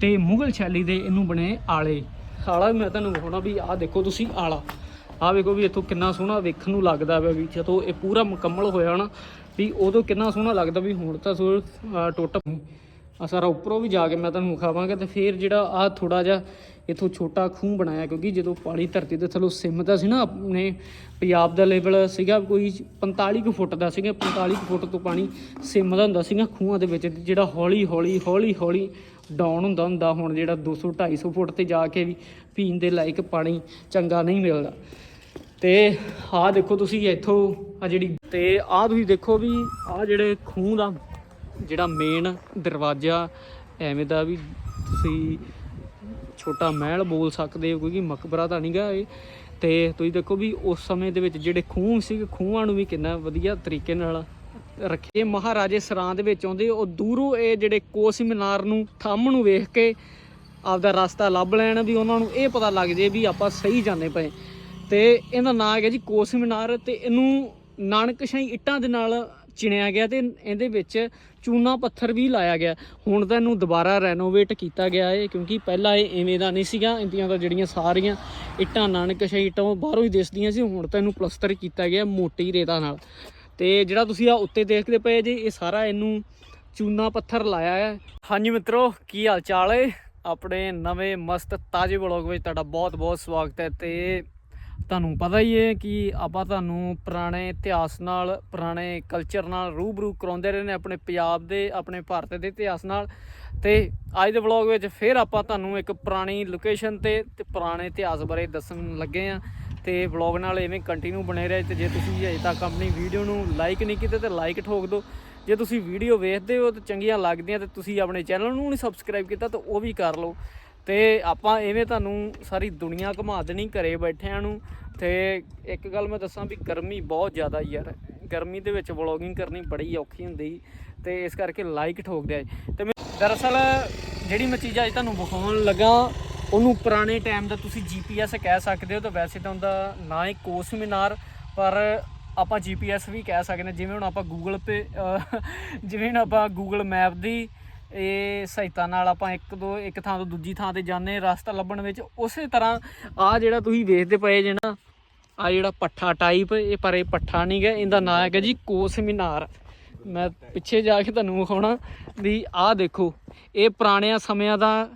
ਤੇ ਮੁਗਲ ਸ਼ੈਲੀ ਦੇ ਇਹਨੂੰ ਬਣੇ ਆਲੇ। ਆਲਾ ਮੈਂ ਤੁਹਾਨੂੰ ਵਿਖਾਉਣਾ ਵੀ ਆਹ ਦੇਖੋ ਤੁਸੀਂ ਆਲਾ। ਆਹ ਵੇਖੋ ਵੀ ਇੱਥੋਂ ਕਿੰਨਾ ਸੋਹਣਾ ਵੇਖਣ ਨੂੰ ਲੱਗਦਾ ਵਾ ਵੀ ਜਦੋਂ ਇਹ ਪੂਰਾ ਮੁਕੰਮਲ ਹੋਇਆ ਨਾ, ਵੀ ਉਦੋਂ ਕਿੰਨਾ ਸੋਹਣਾ ਲੱਗਦਾ ਵੀ ਹੁਣ ਤਾਂ ਸੋ ਅਹ ਟੁੱਟ ਆ ਸਾਰਾ ਉੱਪਰੋਂ ਵੀ ਜਾ ਕੇ ਮੈਂ ਤੁਹਾਨੂੰ ਵਿਖਾਵਾਂਗਾ ਤੇ ਫਿਰ ਜਿਹੜਾ ਆ ਥੋੜਾ ਜਿਹਾ ਇਥੋਂ ਛੋਟਾ ਖੂਹ ਬਣਾਇਆ, ਕਿਉਂਕਿ ਜਦੋਂ ਪਾਣੀ ਧਰਤੀ ਦੇ ਥੱਲੋਂ ਸਿਮਦਾ ਸੀ ਨਾ ਆਪਣੇ ਪੰਜਾਬ ਦਾ ਲੈਵਲ ਸੀਗਾ, ਕੋਈ 45 ਕੁ ਫੁੱਟ ਦਾ ਸੀਗਾ 45 ਕੁ ਫੁੱਟ ਤੋਂ ਪਾਣੀ ਸਿਮਦਾ ਹੁੰਦਾ ਸੀਗਾ ਖੂਹਾਂ ਦੇ ਵਿੱਚ, ਜਿਹੜਾ ਹੌਲੀ ਹੌਲੀ ਹੌਲੀ ਹੌਲੀ ਡਾਊਨ ਹੁੰਦਾ ਹੁੰਦਾ ਹੁਣ ਜਿਹੜਾ 200 250 ਫੁੱਟ ਤੇ ਜਾ ਕੇ ਵੀ ਪੀਣ ਦੇ ਲਾਇਕ ਪਾਣੀ ਚੰਗਾ ਨਹੀਂ ਮਿਲਦਾ। ਤੇ ਆਹ ਦੇਖੋ ਤੁਸੀਂ ਇੱਥੋਂ ਆ ਜਿਹੜੀ ਤੇ ਆਹ ਤੁਸੀਂ ਦੇਖੋ ਵੀ ਆਹ ਜਿਹੜੇ ਖੂਹ ਦਾ ਜਿਹੜਾ ਮੇਨ ਦਰਵਾਜ਼ਾ, ਐਵੇਂ ਦਾ ਵੀ ਤੁਸੀਂ ਛੋਟਾ ਮਹਿਲ ਬੋਲ ਸਕਦੇ ਹੋ, ਕਿਉਂਕਿ ਮਕਬਰਾ ਤਾਂ ਨਹੀਂਗਾ ਇਹ। ਤੇ ਤੁਸੀਂ ਦੇਖੋ ਵੀ ਉਸ ਸਮੇਂ ਦੇ ਵਿੱਚ ਜਿਹੜੇ ਖੂਹ ਸੀ ਖੂਹਾਂ ਨੂੰ ਵੀ ਕਿੰਨਾ ਵਧੀਆ ਤਰੀਕੇ ਨਾਲ ਰੱਖੇ। ਮਹਾਰਾਜੇ ਸਰਾਂ ਦੇ ਵਿੱਚ ਆਉਂਦੇ, ਉਹ ਦੂਰੋਂ ਇਹ ਜਿਹੜੇ ਕੋਸ ਮੀਨਾਰ ਨੂੰ, ਥੰਮ ਨੂੰ ਵੇਖ ਕੇ ਆਪਦਾ ਰਸਤਾ ਲੱਭ ਲੈਣ ਵੀ ਉਹਨਾਂ ਨੂੰ ਇਹ ਪਤਾ ਲੱਗ ਜੇ ਵੀ ਆਪਾਂ ਸਹੀ ਜਾਂਦੇ ਪਏ। ਤੇ ਇਹਦਾ ਨਾਂ ਹੈਗਾ ਜੀ ਕੋਸ ਮੀਨਾਰ ਤੇ ਇਹਨੂੰ ਨਾਨਕਸ਼ਾਹੀ ਇੱਟਾਂ ਦੇ ਨਾਲ ਚਿਣਿਆ ਗਿਆ ਤੇ ਇਹਦੇ ਵਿੱਚ ਚੂਨਾ ਪੱਥਰ ਵੀ ਲਾਇਆ ਗਿਆ। ਹੁਣ ਤਾਂ ਇਹਨੂੰ ਦੁਬਾਰਾ ਰੈਨੋਵੇਟ ਕੀਤਾ ਗਿਆ ਹੈ ਕਿਉਂਕਿ ਪਹਿਲਾਂ ਇਹ ਐਵੇਂ ਦਾ ਨਹੀਂ ਸੀਗਾ। ਇੰਦੀਆਂ ਤਾਂ ਜਿਹੜੀਆਂ ਸਾਰੀਆਂ ਇੱਟਾਂ ਨਾਨਕਸ਼ਾਹੀ ਇੱਟਾਂ ਉਹ ਬਾਹਰੋਂ ਹੀ ਦਿਸਦੀਆਂ ਸੀ, ਹੁਣ ਤਾਂ ਇਹਨੂੰ ਪਲਸਤਰ ਕੀਤਾ ਗਿਆ ਮੋਟੀ ਰੇਤਾ ਨਾਲ। ਤੇ ਜਿਹੜਾ ਤੁਸੀਂ ਆ ਉੱਤੇ ਦੇਖਦੇ ਪਏ ਜੀ, ਇਹ ਸਾਰਾ ਇਹਨੂੰ ਚੂਨਾ ਪੱਥਰ ਲਾਇਆ ਹੈ। ਹਾਂਜੀ ਮਿੱਤਰੋ, ਕੀ ਹਾਲ ਚਾਲ ਹੈ ਆਪਣੇ ਨਵੇਂ ਮਸਤ ਤਾਜ਼ੇ ਵਲੌਗ ਵਿੱਚ ਤੁਹਾਡਾ ਬਹੁਤ ਬਹੁਤ ਸਵਾਗਤ ਹੈ ਤੇ ਤੁਹਾਨੂੰ ਪਤਾ ਹੀ ਹੈ ਕਿ ਆਪਾਂ ਤੁਹਾਨੂੰ ਪੁਰਾਣੇ ਇਤਿਹਾਸ ਨਾਲ, ਪੁਰਾਣੇ ਕਲਚਰ ਨਾਲ ਰੂਬਰੂ ਕਰਾਉਂਦੇ ਰਹੇ ਨੇ ਆਪਣੇ ਪੰਜਾਬ ਦੇ, ਆਪਣੇ ਭਾਰਤ ਦੇ ਇਤਿਹਾਸ ਨਾਲ। ਤੇ ਅੱਜ ਦੇ ਵਲੌਗ ਵਿੱਚ ਫਿਰ ਆਪਾਂ ਤੁਹਾਨੂੰ ਇੱਕ ਪੁਰਾਣੀ ਲੋਕੇਸ਼ਨ ਤੇ ਤੇ ਪੁਰਾਣੇ ਇਤਿਹਾਸ ਬਾਰੇ ਦੱਸਣ ਲੱਗੇ ਆ। ਤੇ ਵਲੌਗ ਨਾਲ ਐਵੇਂ ਕੰਟੀਨਿਊ ਬਣੇ ਰਹੇ ਤੇ ਜੇ ਤੁਸੀਂ ਅਜੇ ਤੱਕ ਆਪਣੀ ਵੀਡੀਓ ਨੂੰ ਲਾਈਕ ਨਹੀਂ ਕੀਤਾ ਤੇ ਲਾਈਕ ਠੋਕ ਦਿਓ। ਜੇ ਤੁਸੀਂ ਵੀਡੀਓ ਵੇਖਦੇ ਹੋ ਤੇ ਚੰਗੀਆਂ ਲੱਗਦੀਆਂ ਤੇ ਤੁਸੀਂ ਆਪਣੇ ਚੈਨਲ ਨੂੰ ਨਹੀਂ ਸਬਸਕ੍ਰਾਈਬ ਕੀਤਾ ਤਾਂ ਉਹ ਵੀ ਕਰ ਲਓ। ਤੇ ਆਪਾਂ ਐਵੇਂ ਤੁਹਾਨੂੰ ਸਾਰੀ ਦੁਨੀਆ ਘੁਮਾ ਦੇਣੀ ਘਰੇ ਬੈਠਿਆਂ ਨੂੰ। ਤੇ ਇੱਕ ਗੱਲ ਮੈਂ ਦੱਸਾਂ ਵੀ ਗਰਮੀ ਬਹੁਤ ਜ਼ਿਆਦਾ ਯਾਰ। ਗਰਮੀ ਦੇ ਵਿੱਚ ਵਲੌਗਿੰਗ ਕਰਨੀ ਬੜੀ ਔਖੀ ਹੁੰਦੀ ਤੇ ਇਸ ਕਰਕੇ ਲਾਈਕ ਠੋਕ ਦਿਆ ਜੀ। ਤੇ ਮੈਂ- ਦਰਅਸਲ ਜਿਹੜੀ ਮੈਂ ਚੀਜ਼ ਅੱਜ ਤੁਹਾਨੂੰ ਵਿਖਾਉਣ ਲੱਗਾ ਉਹਨੂੰ ਪੁਰਾਣੇ ਟਾਈਮ ਦਾ ਤੁਸੀਂ ਜੀਪੀਐਸ ਕਹਿ ਸਕਦੇ ਹੋ ਤਾਂ ਵੈਸੇ ਤਾਂ ਉਹਦਾ ਨਾਂ ਹੀ ਕੋਸਮਿਨਾਰ ਪਰ ਆਪਾਂ ਜੀਪੀਐਸ ਵੀ ਕਹਿ ਸਕਦੇ ਹਾਂ, ਜਿਵੇਂ ਹੁਣ ਆਪਾਂ ਗੂਗਲ ਪੇ ਜਿਵੇਂ ਹੁਣ ਆਪਾਂ ਗੂਗਲ ਮੈਪ ਦੀ ਇਹ ਸਹਾਇਤਾ ਨਾਲ ਆਪਾਂ ਇੱਕ ਦੋ, ਇੱਕ ਥਾਂ ਤੋਂ ਦੂਜੀ ਥਾਂ ਤੇ ਜਾਂਦੇ ਹਾਂ ਰਸਤਾ ਲੱਭਣ ਵਿੱਚ, ਉਸੇ ਤਰ੍ਹਾਂ ਆ ਜਿਹੜਾ ਤੁਸੀਂ ਵੇਖਦੇ ਪਏ ਜੇ ਨਾ ਆ ਜਿਹੜਾ ਪੱਠਾ ਟਾਈਪ ਇਹ ਪਰ ਇਹ ਪੱਠਾ ਨਹੀਂ ਗਾ, ਇਹਦਾ ਨਾਮ ਹੈਗਾ ਜੀ ਕੋਸ ਮੀਨਾਰ ਮੈਂ ਪਿੱਛੇ ਜਾ ਕੇ ਤੁਹਾਨੂੰ ਵਿਖਾਉਣਾ ਵੀ ਆਹ ਦੇਖੋ, ਇਹ ਪੁਰਾਣਿਆਂ ਸਮਿਆਂ ਦਾ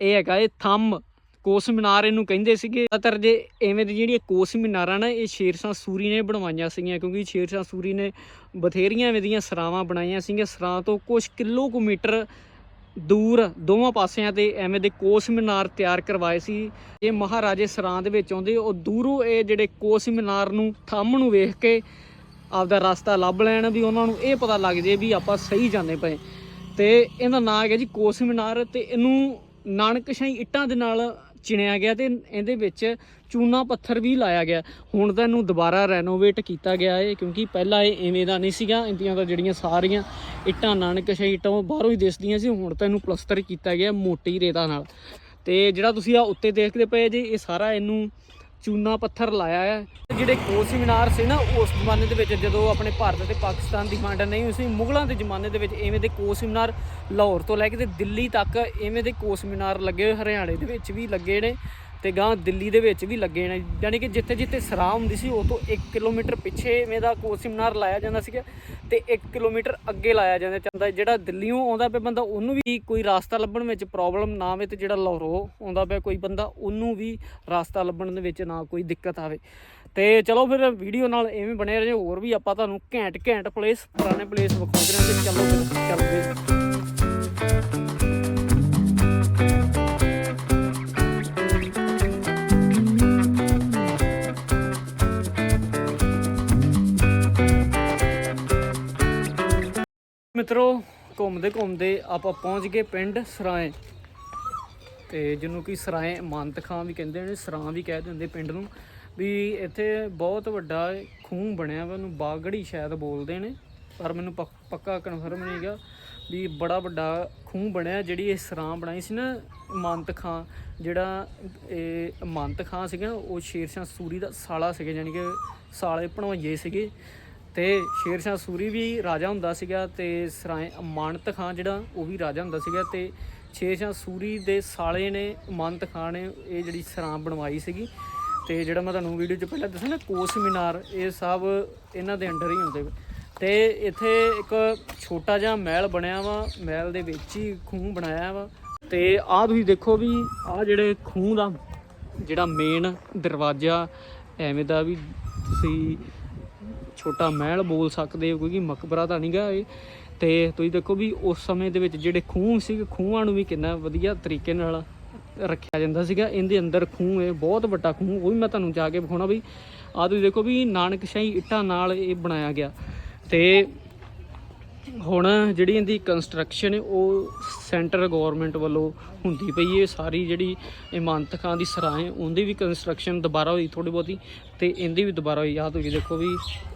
ਇਹ ਹੈਗਾ ਇਹ ਥੰਮ। ਕੋਸ ਮੀਨਾਰ ਇਹਨੂੰ ਕਹਿੰਦੇ ਸੀਗੇ। ਜ਼ਿਆਦਾਤਰ ਜੇ ਐਵੇਂ ਦੀ ਜਿਹੜੀਆਂ ਕੋਸ ਮੀਨਾਰਾਂ ਨਾ, ਇਹ ਸ਼ੇਰਸ਼ਾਹ ਸੂਰੀ ਨੇ ਬਣਵਾਈਆਂ ਸੀਗੀਆਂ, ਕਿਉਂਕਿ ਸ਼ੇਰਸ਼ਾਹ ਸੂਰੀ ਨੇ ਬਥੇਰੀਆਂ ਐਵੇਂ ਦੀਆਂ ਸਰਾਵਾਂ ਬਣਾਈਆਂ ਸੀਗੀਆਂ। ਸਰਾਂ ਤੋਂ ਕੁਝ ਕਿਲੋਮੀਟਰ ਦੂਰ ਦੋਵਾਂ ਪਾਸਿਆਂ ਤੇ ਐਵੇਂ ਦੇ ਕੋਸ ਮੀਨਾਰ ਤਿਆਰ ਕਰਵਾਏ ਸੀ। ਇਹ ਮਹਾਰਾਜੇ ਸਰਾਂ ਦੇ ਵਿੱਚ ਆਉਂਦੇ, ਉਹ ਦੂਰੋਂ ਇਹ ਜਿਹੜੇ ਕੋਸ ਮੀਨਾਰ ਨੂੰ ਥੰਮ ਨੂੰ ਵੇਖ ਕੇ ਆਪਦਾ ਰਸਤਾ ਲੱਭ ਲੈਣ ਵੀ ਉਹਨਾਂ ਨੂੰ ਇਹ ਪਤਾ ਲੱਗ ਜੇ ਵੀ ਆਪਾਂ ਸਹੀ ਜਾਂਦੇ ਪਏ। ਤੇ ਇਹਦਾ ਨਾਂ ਹੈਗਾ ਜੀ ਕੋਸ ਮੀਨਾਰ ਤੇ ਇਹਨੂੰ ਨਾਨਕਸ਼ਾਹੀ ਇੱਟਾਂ ਦੇ ਨਾਲ ਚਿਣਿਆ ਗਿਆ ਤੇ ਇਹਦੇ ਵਿੱਚ ਚੂਨਾ ਪੱਥਰ ਵੀ ਲਾਇਆ ਗਿਆ। ਹੁਣ ਤਾਂ ਇਹਨੂੰ ਦੁਬਾਰਾ ਰੈਨੋਵੇਟ ਕੀਤਾ ਗਿਆ ਹੈ ਕਿਉਂਕਿ ਪਹਿਲਾਂ ਇਹ ਐਵੇਂ ਦਾ ਨਹੀਂ ਸੀਗਾ। ਇੰਦੀਆਂ ਤਾਂ ਜਿਹੜੀਆਂ ਸਾਰੀਆਂ ਇੱਟਾਂ ਨਾਨਕਸ਼ਾਹੀ ਇੱਟਾਂ ਉਹ ਬਾਹਰੋਂ ਹੀ ਦਿਸਦੀਆਂ ਸੀ, ਹੁਣ ਤਾਂ ਇਹਨੂੰ ਪਲਸਤਰ ਕੀਤਾ ਗਿਆ ਮੋਟੀ ਰੇਤਾ ਨਾਲ। ਤੇ ਜਿਹੜਾ ਤੁਸੀਂ ਆ ਉੱਤੇ ਦੇਖਦੇ ਪਏ ਜੀ, ਇਹ ਸਾਰਾ ਇਹਨੂੰ ਚੂਨਾ ਪੱਥਰ ਲਾਇਆ ਹੈ। ਜਿਹੜੇ ਕੋਸ ਮੀਨਾਰ ਸੀ ਨਾ, ਉਸ ਜ਼ਮਾਨੇ ਦੇ ਵਿੱਚ ਜਦੋਂ ਆਪਣੇ ਭਾਰਤ ਤੇ ਪਾਕਿਸਤਾਨ ਦੀ ਵੰਡ ਨਹੀਂ ਹੋਈ ਸੀ, ਮੁਗਲਾਂ ਦੇ ਜ਼ਮਾਨੇ ਦੇ ਵਿੱਚ ਐਵੇਂ ਦੇ ਕੋਸ ਮੀਨਾਰ ਲਾਹੌਰ ਤੋਂ ਲੈ ਕੇ ਤੇ ਦਿੱਲੀ ਤੱਕ ਐਵੇਂ ਦੇ ਕੋਸ ਮੀਨਾਰ ਲੱਗੇ ਹੋਏ, ਹਰਿਆਣੇ ਦੇ ਵਿੱਚ ਵੀ ਲੱਗੇ ਨੇ। ਤੇ ਗਾਂ ਦਿੱਲੀ ਦੇ ਵਿੱਚ ਵੀ ਲੱਗੇ ਨੇ, ਯਾਨੀ ਕਿ ਜਿੱਥੇ ਜਿੱਥੇ ਸਰਾਹ ਹੁੰਦੀ ਸੀ, ਉਹ ਤੋਂ 1 ਕਿਲੋਮੀਟਰ ਪਿੱਛੇ ਮੇਰਾ ਕੋਸਿਮਨਾਰ ਲਾਇਆ ਜਾਂਦਾ ਸੀਗਾ ਤੇ 1 ਕਿਲੋਮੀਟਰ ਅੱਗੇ ਲਾਇਆ ਜਾਂਦਾ ਚਾਹੁੰਦਾ ਜਿਹੜਾ ਦਿੱਲੀੋਂ ਆਉਂਦਾ ਪਿਆ ਬੰਦਾ, ਉਹਨੂੰ ਵੀ ਕੋਈ ਰਾਸਤਾ ਲੱਭਣ ਵਿੱਚ ਪ੍ਰੋਬਲਮ ਨਾ ਆਵੇ ਤੇ ਜਿਹੜਾ ਲਾਹੌਰੋਂ ਆਉਂਦਾ ਪਿਆ ਕੋਈ ਬੰਦਾ, ਉਹਨੂੰ ਵੀ ਰਾਸਤਾ ਲੱਭਣ ਦੇ ਵਿੱਚ ਨਾ ਕੋਈ ਦਿੱਕਤ ਆਵੇ। ਤੇ ਚਲੋ ਫਿਰ ਵੀਡੀਓ ਨਾਲ ਐਵੇਂ ਬਣੇ ਰਹੇ ਹੋਰ ਵੀ ਆਪਾਂ ਤੁਹਾਨੂੰ ਘੈਂਟ ਘੈਂਟ ਪਲੇਸ ਪੁਰਾਣੇ ਪਲੇਸ ਵਿਖਾਉਂਦੇ ਰਹੇ ਤੇ ਚਲੋ ਫਿਰ, ਚੱਲਦੇ ਮਿੱਤਰੋ, ਘੁੰਮਦੇ ਘੁੰਮਦੇ ਆਪਾਂ ਪਹੁੰਚ ਗਏ ਪਿੰਡ ਸਰਾਏ। ਤੇ ਜਿਹਨੂੰ ਕਿ ਸਰਾਏ ਇਮਾਨਤ ਖਾਂ ਵੀ ਕਹਿੰਦੇ ਨੇ ਸਰਾਂ ਵੀ ਕਹਿ ਦਿੰਦੇ ਪਿੰਡ ਨੂੰ, ਵੀ ਇੱਥੇ ਬਹੁਤ ਵੱਡਾ ਖੂਹ ਬਣਿਆ ਵਾ, ਉਹਨੂੰ ਬਾਗੜੀ ਸ਼ਾਇਦ ਬੋਲਦੇ ਨੇ, ਪਰ ਮੈਨੂੰ ਪੱਕ- ਪੱਕਾ ਕਨਫਰਮ ਨਹੀਂ ਹੈਗਾ ਵੀ ਬੜਾ ਵੱਡਾ ਖੂਹ ਬਣਿਆ, ਜਿਹੜੀ ਇਹ ਸਰਾਂ ਬਣਾਈ ਸੀ ਨਾ ਇਮਾਨਤ ਖਾਂ, ਜਿਹੜਾ ਇਹ ਮੰਤ ਖਾਂ ਸੀਗਾ, ਉਹ ਸ਼ੇਰ ਸ਼ਾਹ ਸੂਰੀ ਦਾ ਸਾਲਾ ਸੀਗਾ ਯਾਨੀ ਕਿ ਸਾਲੇ ਭਣਵਈਏ ਸੀਗੇ। ਤੇ ਸ਼ੇਰਸ਼ਾਹ ਸੂਰੀ ਵੀ ਰਾਜਾ ਹੁੰਦਾ ਸੀਗਾ ਤੇ ਸਰਾਏ ਅਮਾਨਤ ਖਾਂ ਜਿਹੜਾ, ਉਹ ਵੀ ਰਾਜਾ ਹੁੰਦਾ ਸੀਗਾ ਤੇ ਸ਼ੇਸ਼ਾ ਸੂਰੀ ਦੇ ਸਾਲੇ ਨੇ ਅਮਾਨਤ ਖਾਨ ਨੇ ਇਹ ਜਿਹੜੀ ਸਰਾਂ ਬਣਵਾਈ ਸੀਗੀ ਤੇ ਜਿਹੜਾ ਮੈਂ ਤੁਹਾਨੂੰ ਵੀਡੀਓ 'ਚ ਪਹਿਲਾਂ ਦੱਸਿਆ ਨਾ, ਕੋਸ ਮੀਨਾਰ, ਇਹ ਸਭ ਇਹਨਾਂ ਦੇ ਅੰਡਰ ਹੀ ਹੁੰਦੇ ਵਾ। ਤੇ ਇੱਥੇ ਇੱਕ ਛੋਟਾ ਜਿਹਾ ਮਹਿਲ ਬਣਿਆ ਵਾ, ਮਹਿਲ ਦੇ ਵਿੱਚ ਹੀ ਖੂਹ ਬਣਾਇਆ ਵਾ ਤੇ ਆਹ ਤੁਸੀਂ ਦੇਖੋ ਵੀ ਆਹ ਜਿਹੜੇ ਖੂਹ ਦਾ ਜਿਹੜਾ ਮੇਨ ਦਰਵਾਜ਼ਾ, ਐਵੇਂ ਦਾ ਵੀ ਤੁਸੀਂ ਛੋਟਾ ਮਹਿਲ ਬੋਲ ਸਕਦੇ ਹੋ, ਕਿਉਂਕਿ ਮਕਬਰਾ ਤਾਂ ਨਹੀਂਗਾ ਇਹ। ਤੇ ਤੁਸੀਂ ਦੇਖੋ ਵੀ ਉਸ ਸਮੇਂ ਦੇ ਵਿੱਚ ਜਿਹੜੇ ਖੂਹ ਸੀ ਖੂਹਾਂ ਨੂੰ ਵੀ ਕਿੰਨਾ ਵਧੀਆ ਤਰੀਕੇ ਨਾਲ ਰੱਖਿਆ ਜਾਂਦਾ ਸੀਗਾ। ਇਹਦੇ ਅੰਦਰ ਖੂਹ ਹੈ, ਬਹੁਤ ਵੱਡਾ ਖੂਹ, ਉਹ ਵੀ ਮੈਂ ਤੁਹਾਨੂੰ ਜਾ ਕੇ ਵਿਖਾਉਣਾ ਵੀ ਆਹ ਤੁਸੀਂ ਦੇਖੋ ਵੀ ਨਾਨਕਸ਼ਾਹੀ ਇੱਟਾਂ ਨਾਲ ਇਹ ਬਣਾਇਆ ਗਿਆ। ਤੇ ਹੁਣ ਜਿਹੜੀ ਇਹਦੀ ਕੰਸਟਰਕਸ਼ਨ ਹੈ, ਉਹ ਸੈਂਟਰ ਗਵਰਨਮੈਂਟ ਵੱਲੋਂ ਹੁੰਦੀ ਪਈ ਹੈ। ਸਾਰੀ ਜਿਹੜੀ ਇਮਾਨਤ ਖਾਂ ਦੀ ਸਰਾਂ ਹੈ, ਉਹਦੀ ਵੀ ਕੰਸਟਰਕਸ਼ਨ ਦੁਬਾਰਾ ਹੋਈ ਥੋੜੀ ਬਹੁਤੀ ਤੇ ਇਹਦੀ ਵੀ ਦੁਬਾਰਾ ਹੋਈ। ਯਾਦ ਹੋਈ ਦੇਖੋ ਵੀ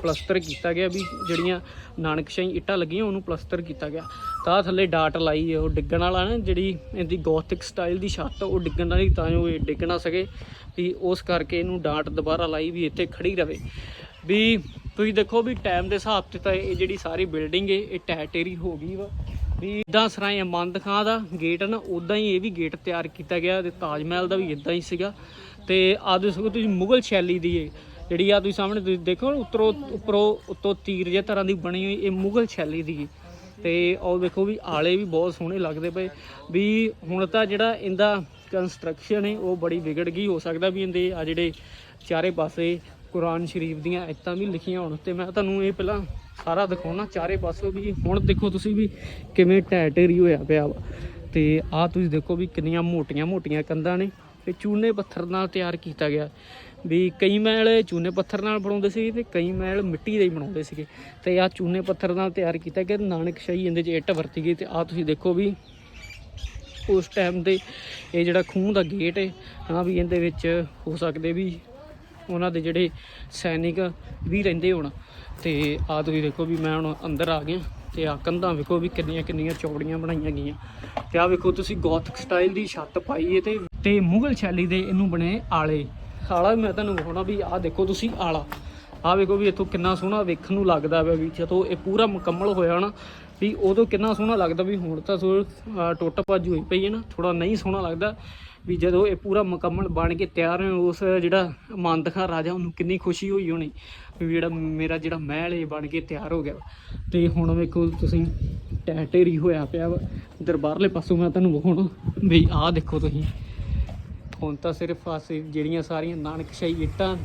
ਪਲਸਤਰ ਕੀਤਾ ਗਿਆ ਵੀ ਜਿਹੜੀਆਂ ਨਾਨਕਸ਼ਾਹੀ ਇੱਟਾਂ ਲੱਗੀਆਂ, ਉਹਨੂੰ ਪਲਸਤਰ ਕੀਤਾ ਗਿਆ। ਤਾਂ ਥੱਲੇ ਡਾਟ ਲਾਈ ਉਹ ਡਿੱਗਣ ਵਾਲਾ ਨਾ, ਜਿਹੜੀ ਇਹਦੀ ਗੋਥਿਕ ਸਟਾਈਲ ਦੀ ਛੱਤ, ਉਹ ਡਿੱਗਣ ਵਾਲੀ ਤਾਂ ਜੋ ਇਹ ਡਿੱਗ ਨਾ ਸਕੇ। ਵੀ ਉਸ ਕਰਕੇ ਇਹਨੂੰ ਡਾਟ ਦੁਬਾਰਾ ਲਾਈ ਵੀ ਇੱਥੇ ਖੜੀ ਰਵੇ। ਵੀ ਤੁਸੀਂ ਦੇਖੋ ਵੀ ਟਾਈਮ ਦੇ ਹਿਸਾਬ ਤੇ ਤਾਂ ਇਹ ਜਿਹੜੀ ਸਾਰੀ ਬਿਲਡਿੰਗ ਏ, ਇਹ ਟੈਟੇਰੀ ਹੋ ਗਈ ਵਾ। ਵੀ ਇਦਾਂ ਸਰਾਏ ਅਮੰਦ ਖਾਂ ਦਾ ਗੇਟ ਨਾ ਉਦਾਂ ਹੀ ਇਹ ਵੀ ਗੇਟ ਤਿਆਰ ਕੀਤਾ ਗਿਆ ਤੇ ਤਾਜ ਮਹਿਲ ਦਾ ਵੀ ਇਦਾਂ ਹੀ ਸੀਗਾ। ਤੇ ਆ ਦੇਖੋ ਤੁਸੀਂ ਮੁਗਲ ਸ਼ੈਲੀ ਦੀ ਹੈ ਜਿਹੜੀ ਆ ਤੁਸੀਂ ਸਾਹਮਣੇ ਤੁਸੀਂ ਦੇਖੋ ਉੱਤਰੋਂ ਉੱਪਰੋਂ ਉੱਤੋਂ ਤੀਰ ਜਿਹੇ ਤਰ੍ਹਾਂ ਦੀ ਬਣੀ ਹੋਈ, ਇਹ ਮੁਗਲ ਸ਼ੈਲੀ ਦੀ ਹੈ ਤੇ ਉਹ ਦੇਖੋ ਵੀ ਆਲੇ ਵੀ ਬਹੁਤ ਸੋਹਣੇ ਲੱਗਦੇ ਪਏ। ਵੀ ਹੁਣ ਤਾਂ ਜਿਹੜਾ ਇਹਦਾ ਕੰਸਟਰਕਸ਼ਨ ਹੈ ਉਹ ਬੜੀ ਵਿਗੜ ਗਈ, ਹੋ ਸਕਦਾ ਵੀ ਇਹਦੇ ਆ ਜਿਹੜੇ ਚਾਰੇ ਪਾਸੇ ਕੁਰਾਨ ਸ਼ਰੀਫ ਦੀਆਂ ਆਇਤਾਂ ਵੀ ਲਿਖੀਆਂ ਹੋਣ ਤੇ ਮੈਂ ਤੁਹਾਨੂੰ ਇਹ ਪਹਿਲਾਂ ਸਾਰਾ ਦਿਖਾਉਣਾ ਚਾਰੇ ਪਾਸੋਂ ਵੀ। ਹੁਣ ਦੇਖੋ ਤੁਸੀਂ ਵੀ ਕਿਵੇਂ ਢਹਿ ਢੇਰੀ ਹੋਇਆ ਪਿਆ ਵਾ। ਤੇ ਆਹ ਤੁਸੀਂ ਦੇਖੋ ਵੀ ਕਿੰਨੀਆਂ ਮੋਟੀਆਂ ਮੋਟੀਆਂ ਕੰਧਾਂ ਨੇ ਤੇ ਚੂਨੇ ਪੱਥਰ ਨਾਲ ਤਿਆਰ ਕੀਤਾ ਗਿਆ। ਵੀ ਕਈ ਮਹਿਲ ਚੂਨੇ ਪੱਥਰ ਨਾਲ ਬਣਾਉਂਦੇ ਸੀ ਤੇ ਕਈ ਮਹਿਲ ਮਿੱਟੀ ਦੇ ਹੀ ਬਣਾਉਂਦੇ ਸੀਗੇ। ਤੇ ਆਹ ਚੂਨੇ ਪੱਥਰ ਨਾਲ ਤਿਆਰ ਕੀਤਾ ਗਿਆ ਨਾਨਕਸ਼ਾਹੀ ਇਹਦੇ 'ਚ ਇੱਟ ਵਰਤੀ ਗਈ ਤੇ ਆਹ ਤੁਸੀਂ ਦੇਖੋ ਵੀ ਉਸ ਟਾਈਮ ਦੇ ਇਹ ਜਿਹੜਾ ਖੂਹ ਦਾ ਗੇਟ ਹੈ ਹਾਂ ਵੀ ਇਹਦੇ ਵਿੱਚ ਹੋ ਸਕਦੇ ਵੀ ਉਹਨਾਂ ਦੇ ਜਿਹੜੇ ਸੈਨਿਕ ਵੀ ਰਹਿੰਦੇ ਹੋਣ। ਤੇ ਆ ਤੁਸੀਂ ਦੇਖੋ ਵੀ ਮੈਂ ਹੁਣ ਅੰਦਰ ਆ ਗਿਆ ਤੇ ਆ ਕੰਧਾਂ ਵੇਖੋ ਵੀ ਕਿੰਨੀਆਂ ਕਿੰਨੀਆਂ ਚੌੜੀਆਂ ਬਣਾਈਆਂ ਗਈਆਂ। ਤੇ ਆ ਵੇਖੋ ਤੁਸੀਂ ਗੋਥਿਕ ਸਟਾਈਲ ਦੀ ਛੱਤ ਪਾਈ ਹੈ ਤੇ ਤੇ ਮੁਗਲ ਸ਼ੈਲੀ ਦੇ ਇਹਨੂੰ ਬਣੇ ਆਲੇ। ਆਲਾ ਮੈਂ ਤੁਹਾਨੂੰ ਵਿਖਾਉਣਾ ਵੀ ਆ ਦੇਖੋ ਤੁਸੀਂ ਆਲਾ। ਆ ਵੇਖੋ ਵੀ ਇੱਥੋਂ ਕਿੰਨਾ ਸੋਹਣਾ ਵੇਖਣ ਨੂੰ ਲੱਗਦਾ ਵਾ ਵੀ ਜਦੋਂ ਇਹ ਪੂਰਾ ਮੁਕੰਮਲ ਹੋਇਆ ਨਾ ਵੀ ਉਦੋਂ ਕਿੰਨਾ ਸੋਹਣਾ ਲੱਗਦਾ ਵੀ ਹੁਣ ਤਾਂ ਸੋ ਟੁੱਟ ਭੱਜ ਹੋਈ ਪਈ ਹੈ ਨਾ ਥੋੜਾ ਨਹੀਂ ਸੋਹਣਾ ਲੱਗਦਾ ਵੀ ਜਦੋਂ ਇਹ ਪੂਰਾ ਮੁਕੰਮਲ ਬਣ ਕੇ ਤਿਆਰ ਹੋਇਆ ਉਸ ਜਿਹੜਾ ਮਾਨਦਖਾ ਰਾਜਾ, ਉਹਨੂੰ ਕਿੰਨੀ ਖੁਸ਼ੀ ਹੋਈ ਹੋਣੀ ਵੀ ਜਿਹੜਾ ਮੇਰਾ ਜਿਹੜਾ ਮਹਿਲ ਇਹ ਬਣ ਕੇ ਤਿਆਰ ਹੋ ਗਿਆ ਤੇ ਹੁਣ ਵੇਖੋ ਤੁਸੀਂ ਟੈ ਢੇਰੀ ਹੋਇਆ ਪਿਆ ਵਾ। ਦਰਬਾਰਲੇ ਪਾਸੋਂ ਮੈਂ ਤੁਹਾਨੂੰ ਵਿਖਾਉਣਾ, ਵੀ ਆਹ ਦੇਖੋ ਤੁਸੀਂ। ਹੁਣ ਤਾਂ ਸਿਰਫ ਆਸੇ ਜਿਹੜੀਆਂ ਸਾਰੀਆਂ ਨਾਨਕਸ਼ਾਹੀ ਇੱਟਾਂ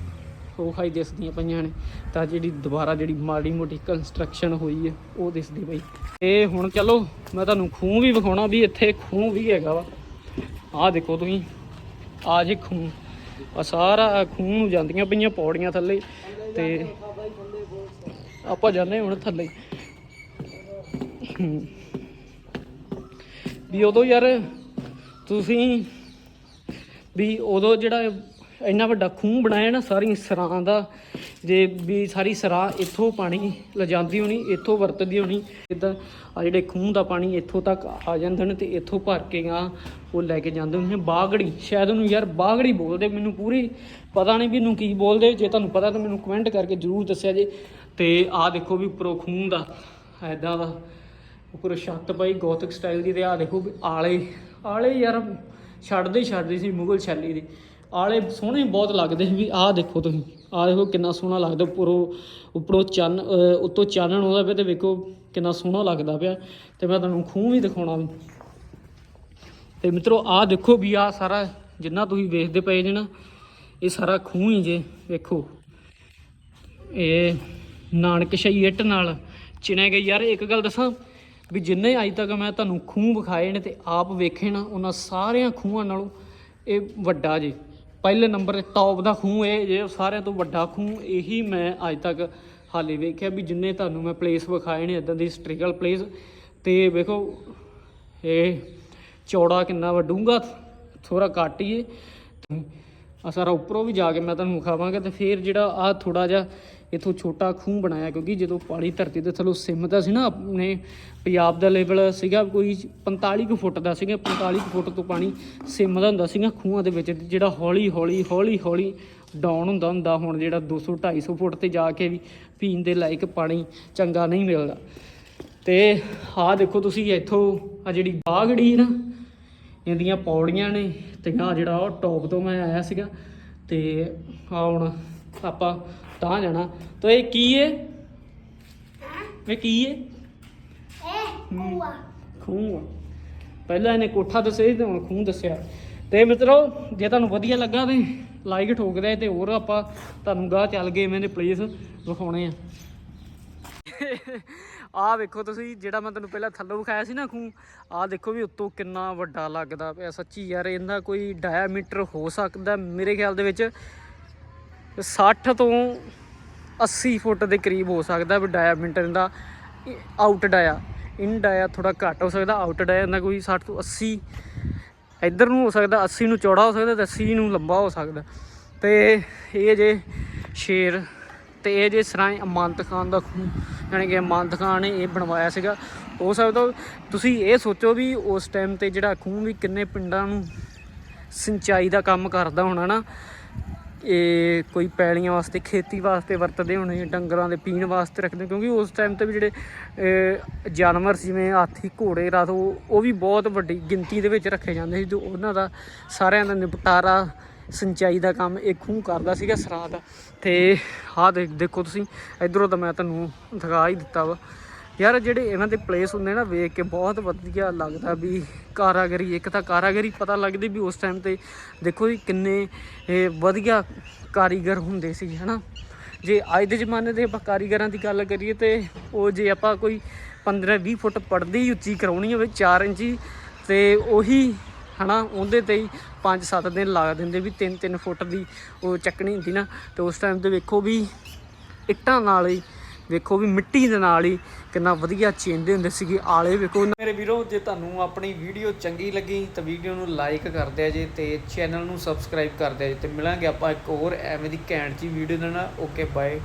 ਉਹ ਹਾਈ ਦਿਸਦੀਆਂ ਪਈਆਂ ਨੇ। ਤਾਂ ਜਿਹੜੀ ਦੁਬਾਰਾ ਜਿਹੜੀ ਮਾੜੀ ਮੋਟੀ ਕੰਸਟਰਕਸ਼ਨ ਹੋਈ ਹੈ ਉਹ ਦਿਸਦੀ ਪਈ। ਤੇ ਹੁਣ ਚਲੋ, ਮੈਂ ਤੁਹਾਨੂੰ ਖੂਹ ਵੀ ਵਿਖਾਉਣਾ ਵੀ ਇੱਥੇ ਖੂਹ ਵੀ ਹੈਗਾ ਵਾ। ਆਹ ਦੇਖੋ ਤੁਸੀਂ ਆ ਜੇ ਖੂਹ। ਆ ਸਾਰਾ ਖੂਹ ਨੂੰ ਜਾਂਦੀਆਂ ਪਈਆਂ ਪੌੜੀਆਂ ਥੱਲੇ। ਤੇ ਆਪਾਂ ਜਾਂਦੇ ਹੁਣ ਥੱਲੇ। ਵੀ ਉਦੋਂ ਯਾਰ ਤੁਸੀਂ ਵੀ ਉਦੋਂ ਜਿਹੜਾ ਇੰਨਾ ਵੱਡਾ ਖੂਹ ਬਣਾਇਆ ਨਾ ਸਾਰੀ ਸਰਾਂ ਦਾ, ਜੇ ਵੀ ਸਾਰੀ ਸਰਾਂ ਇੱਥੋਂ ਪਾਣੀ ਲਿਜਾਂਦੀ ਹੋਣੀ, ਇੱਥੋਂ ਵਰਤਦੀ ਹੋਣੀ ਇਦਾਂ ਆ ਜਿਹੜੇ ਖੂਹ ਦਾ ਪਾਣੀ ਇੱਥੋਂ ਤੱਕ ਆ ਜਾਂਦੇ ਨੇ ਤੇ ਇੱਥੋਂ ਭਰ ਕੇ ਆ ਉਹ ਲੈ ਕੇ ਜਾਂਦੇ ਹੁੰਦੇ ਨੇ। ਬਾਗੜੀ, ਸ਼ਾਇਦ ਉਹਨੂੰ ਯਾਰ ਬਾਗੜੀ ਬੋਲਦੇ, ਮੈਨੂੰ ਪੂਰੀ ਪਤਾ ਨਹੀਂ ਵੀ ਇਹਨੂੰ ਕੀ ਬੋਲਦੇ, ਜੇ ਤੁਹਾਨੂੰ ਪਤਾ ਤਾਂ ਮੈਨੂੰ ਕਮੈਂਟ ਕਰਕੇ ਜਰੂਰ ਦੱਸਿਆ ਜੇ। ਤੇ ਆਹ ਦੇਖੋ ਵੀ ਉੱਪਰੋਂ ਖੂਹ ਦਾ ਐਦਾਂ ਦਾ ਉੱਪਰ ਛੱਤ ਪਾਈ, ਗੋਥਿਕ ਸਟਾਈਲ ਦੀ ਤੇ ਆ ਦੇਖੋ ਵੀ ਆਲੇ ਆਲੇ ਯਾਰ ਛੱਡਦੇ ਹੀ ਛੱਡਦੇ ਸੀ ਮੁਗਲ ਸ਼ੈਲੀ ਦੀ। ਆਲੇ ਸੋਹਣੇ ਬਹੁਤ ਲੱਗਦੇ ਸੀ ਵੀ ਆਹ ਦੇਖੋ ਤੁਸੀਂ, ਆਹ ਦੇਖੋ ਕਿੰਨਾ ਸੋਹਣਾ ਲੱਗਦਾ ਉੱਪਰੋਂ ਉੱਪਰੋਂ ਚੰਨ ਉੱਤੋਂ ਚਾਨਣ ਆਉਂਦਾ ਪਿਆ ਤੇ ਵੇਖੋ ਕਿੰਨਾ ਸੋਹਣਾ ਲੱਗਦਾ ਪਿਆ। ਤੇ ਮੈਂ ਤੁਹਾਨੂੰ ਖੂਹ ਵੀ ਦਿਖਾਉਣਾ ਵੀ। ਤੇ ਮਿੱਤਰੋ, ਆਹ ਦੇਖੋ ਵੀ ਆਹ ਸਾਰਾ ਜਿੰਨਾ ਤੁਸੀਂ ਵੇਖਦੇ ਪਏ ਜੇ ਨਾ, ਇਹ ਸਾਰਾ ਖੂਹ ਹੀ ਜੇ, ਵੇਖੋ। ਇਹ ਨਾਨਕਸ਼ਾਹੀ ਇੱਟ ਨਾਲ ਚਿਣਿਆ ਗਿਆ। ਯਾਰ ਇੱਕ ਗੱਲ ਦੱਸਾਂ ਵੀ ਜਿੰਨੇ ਅੱਜ ਤੱਕ ਮੈਂ ਤੁਹਾਨੂੰ ਖੂਹ ਵਿਖਾਏ ਨੇ ਤੇ ਆਪ ਵੇਖੇ ਨਾ, ਉਹਨਾਂ ਸਾਰਿਆਂ ਖੂਹਾਂ ਨਾਲੋਂ ਇਹ ਵੱਡਾ ਜੇ। ਪਹਿਲੇ ਨੰਬਰ ਤੇ ਟੌਪ ਦਾ ਖੂਹ ਇਹ, ਜੇ ਸਾਰਿਆਂ ਤੋਂ ਵੱਡਾ ਖੂਹ, ਇਹੀ ਮੈਂ ਅੱਜ ਤੱਕ ਹਾਲੇ ਵੇਖਿਆ ਵੀ ਜਿੰਨੇ ਤੁਹਾਨੂੰ ਮੈਂ ਪਲੇਸ ਵਿਖਾਏ ਨੇ ਇਦਾਂ ਦੀ ਹਿਸਟਰੀਕਲ ਪਲੇਸ ਤੇ ਵੇਖੋ, ਇਹ ਚੌੜਾ ਕਿੰਨਾ ਵਾ ਡੂੰਗਾ ਥੋੜਾ ਘੱਟ ਹੀ ਹੈ ਆ ਸਾਰਾ ਉੱਪਰੋਂ ਵੀ ਜਾ ਕੇ ਮੈਂ ਤੁਹਾਨੂੰ ਵਿਖਾਵਾਂਗਾ ਤੇ ਫਿਰ ਜਿਹੜਾ ਆ ਥੋੜਾ ਜਿਹਾ ਇਥੋਂ ਛੋਟਾ ਖੂਹ ਬਣਾਇਆ ਕਿਉਂਕਿ ਜਦੋਂ ਪਾਣੀ ਧਰਤੀ ਦੇ ਥੱਲੋਂ ਸਿਮਦਾ ਸੀ ਨਾ ਆਪਣੇ ਪੰਜਾਬ ਦਾ ਲੈਵਲ ਸੀਗਾ, ਕੋਈ 45 ਕੁ ਫੁੱਟ ਦਾ ਸੀਗਾ 45 ਕੁ ਫੁੱਟ ਤੋਂ ਪਾਣੀ ਸਿਮਦਾ ਹੁੰਦਾ ਸੀਗਾ ਖੂਹਾਂ ਦੇ ਵਿੱਚ, ਜਿਹੜਾ ਹੌਲੀ ਹੌਲੀ ਹੌਲੀ ਹੌਲੀ ਡਾਊਨ ਹੁੰਦਾ ਹੁੰਦਾ, ਹੁਣ ਜਿਹੜਾ 200 250 ਫੁੱਟ ਤੇ ਜਾ ਕੇ ਵੀ ਪੀਣ ਦੇ ਲਾਇਕ ਪਾਣੀ ਚੰਗਾ ਨਹੀਂ ਮਿਲਦਾ। ਤੇ ਆਹ ਦੇਖੋ ਤੁਸੀਂ ਇੱਥੋਂ ਆ ਜਿਹੜੀ ਬਾਗੜੀ ਨਾ, ਇਹਦੀਆਂ ਪੌੜੀਆਂ ਨੇ ਤੇ ਆ ਜਿਹੜਾ ਉਹ ਟੌਪ ਤੋਂ ਮੈਂ ਆਇਆ ਸੀਗਾ ਤੇ ਆ ਹੁਣ ਆਪਾਂ ਤਾਂ ਜਾਣਾ। ਤਾਂ ਇਹ ਕੀ ਏ? ਇਹ ਕੀ ਏ? ਕੁਆ ਖੂਹ ਆ ਪਹਿਲਾਂ ਇਹਨੇ ਕੋਠਾ ਦੱਸਿਆ ਤੇ ਹੁਣ ਖੂਹ ਦੱਸਿਆ। ਤੇ ਮਿੱਤਰੋ ਜੇ ਤੁਹਾਨੂੰ ਵਧੀਆ ਲੱਗਾ ਤੇ ਲਾਈਕ ਠੋਕ ਦਿਆ ਤੇ ਹੋਰ ਆਪਾਂ ਤੁਹਾਨੂੰ ਗਾਹ ਚੱਲ ਗਏ ਮੈਨੇ ਪਲੇਸ ਵਿਖਾਉਣੇ ਆ। ਆ ਵੇਖੋ ਤੁਸੀਂ ਜਿਹੜਾ ਮੈਂ ਤੁਹਾਨੂੰ ਪਹਿਲਾਂ ਥੱਲੋਂ ਵਿਖਾਇਆ ਸੀ ਨਾ ਖੂਹ ਆ ਦੇਖੋ ਵੀ ਉੱਤੋਂ ਕਿੰਨਾ ਵੱਡਾ ਲੱਗਦਾ ਪਿਆ। ਸੱਚੀ ਯਾਰ ਇਹਦਾ ਕੋਈ ਡਾਇਆਮੀਟਰ ਹੋ ਸਕਦਾ ਮੇਰੇ ਖਿਆਲ ਦੇ ਵਿੱਚ। 60 ਤੋਂ 80 ਫੁੱਟ ਦੇ ਕਰੀਬ ਹੋ ਸਕਦਾ ਵੀ ਡਾਇਆਮੀਟਰ ਦਾ ਆਊਟ ਡਾਇਆ। ਇਨ ਡਾਇਆ ਥੋੜਾ ਘੱਟ ਹੋ ਸਕਦਾ ਆਊਟ ਡਾਇਆ ਦਾ ਕੋਈ 60 ਤੋਂ 80 ਇੱਧਰ ਨੂੰ ਹੋ ਸਕਦਾ 80 ਨੂੰ ਚੌੜਾ ਹੋ ਸਕਦਾ ਤੇ 80 ਨੂੰ ਲੰਬਾ ਹੋ ਸਕਦਾ। ਤੇ ਇਹ ਜੇ ਸ਼ੇਰ, ਤੇ ਇਹ ਜੇ ਸਰਾਏ ਅਮਾਨਤ ਖਾਨ ਦਾ ਖੂਹ ਯਾਨੀ ਕਿ ਅਮਾਨਤ ਖਾਨ ਨੇ ਇਹ ਬਣਵਾਇਆ ਸੀਗਾ। ਹੋ ਸਕਦਾ ਤੁਸੀਂ ਇਹ ਸੋਚੋ ਵੀ ਉਸ ਟਾਈਮ ਤੇ ਜਿਹੜਾ ਖੂਹ ਵੀ ਕਿੰਨੇ ਪਿੰਡਾਂ ਨੂੰ ਸਿੰਚਾਈ ਦਾ ਕੰਮ ਕਰਦਾ ਹੋਣਾ ਨਾ ਇਹ ਕੋਈ ਪੈਲੀਆਂ ਵਾਸਤੇ, ਖੇਤੀ ਵਾਸਤੇ ਵਰਤਦੇ ਹੋਣੇ, ਡੰਗਰਾਂ ਦੇ ਪੀਣ ਵਾਸਤੇ ਰੱਖਦੇ ਕਿਉਂਕਿ ਉਸ ਟਾਈਮ ਤੇ ਵੀ ਜਿਹੜੇ ਜਾਨਵਰ ਜਿਵੇਂ ਹਾਥੀ, ਘੋੜੇ ਰਾਤ ਉਹ ਵੀ ਬਹੁਤ ਵੱਡੀ ਗਿਣਤੀ ਦੇ ਵਿੱਚ ਰੱਖੇ ਜਾਂਦੇ ਸੀ ਜੋ ਉਹਨਾਂ ਦਾ ਸਾਰਿਆਂ ਦਾ ਨਿਪਟਾਰਾ, ਸਿੰਚਾਈ ਦਾ ਕੰਮ ਇੱਕ ਖੂਹ ਕਰਦਾ ਸੀਗਾ ਸਰਾਂ ਦਾ ਤੇ ਆਹ ਦੇਖੋ ਤੁਸੀਂ, ਇਧਰੋਂ ਤਾਂ ਮੈਂ ਤੁਹਾਨੂੰ ਦਿਖਾ ਹੀ ਦਿੱਤਾ ਵਾ। ਯਾਰ ਜਿਹੜੇ ਇਹਨਾਂ ਦੇ ਪਲੇਸ ਹੁੰਦੇ ਨਾ ਵੇਖ ਕੇ ਬਹੁਤ ਵਧੀਆ ਲੱਗਦਾ ਵੀ ਕਾਰਾਗਰੀ, ਇੱਕ ਤਾਂ ਕਾਰਾਗਰੀ ਪਤਾ ਲੱਗਦੀ ਵੀ ਉਸ ਟਾਈਮ ਤੇ ਦੇਖੋ ਜੀ ਕਿੰਨੇ ਵਧੀਆ ਕਾਰੀਗਰ ਹੁੰਦੇ ਸੀ, ਹਨਾ? ਜੇ ਅੱਜ ਦੇ ਜ਼ਮਾਨੇ ਦੇ ਆਪਾਂ ਕਾਰੀਗਰਾਂ ਦੀ ਗੱਲ ਕਰੀਏ ਤੇ ਉਹ ਜੇ ਆਪਾਂ ਕੋਈ 15 20 ਫੁੱਟ ਪੜਦੀ ਉੱਚੀ ਕਰਾਉਣੀ ਹੋਵੇ 4 ਇੰਚੀ ਤੇ ਉਹੀ, ਹਨਾ, ਉਹਦੇ ਤੇ ਹੀ 5-7 ਦਿਨ ਲਾ ਦਿੰਦੇ ਵੀ 3-3 ਫੁੱਟ ਦੀ ਉਹ ਚੱਕਣੀ ਹੁੰਦੀ ਨਾ, ਤੇ ਉਸ ਟਾਈਮ ਤੇ ਵੇਖੋ ਵੀ ਇੱਟਾਂ ਨਾਲ ਹੀ ਵੇਖੋ ਵੀ ਮਿੱਟੀ ਦੇ ਨਾਲ ਹੀ ਕਿੰਨਾ ਵਧੀਆ ਚੇਂਦੇ ਹੁੰਦੇ ਸੀਗੇ ਆਲੇ ਵੇਖੋ। ਮੇਰੇ ਵੀਰੋ, ਜੇ ਤੁਹਾਨੂੰ ਆਪਣੀ ਵੀਡੀਓ ਚੰਗੀ ਲੱਗੀ ਤਾਂ ਵੀਡੀਓ ਨੂੰ ਲਾਈਕ ਕਰ ਦਿਆ ਜੇ ਤੇ ਚੈਨਲ ਨੂੰ ਸਬਸਕ੍ਰਾਈਬ ਕਰ ਦਿਆ ਜੇ ਤੇ ਮਿਲਾਂਗੇ ਆਪਾਂ ਇੱਕ ਹੋਰ ਐਵੇਂ ਦੀ ਘੈਂਟ ਜੀ ਵੀਡੀਓ ਦੇ ਨਾਲ। Okay bye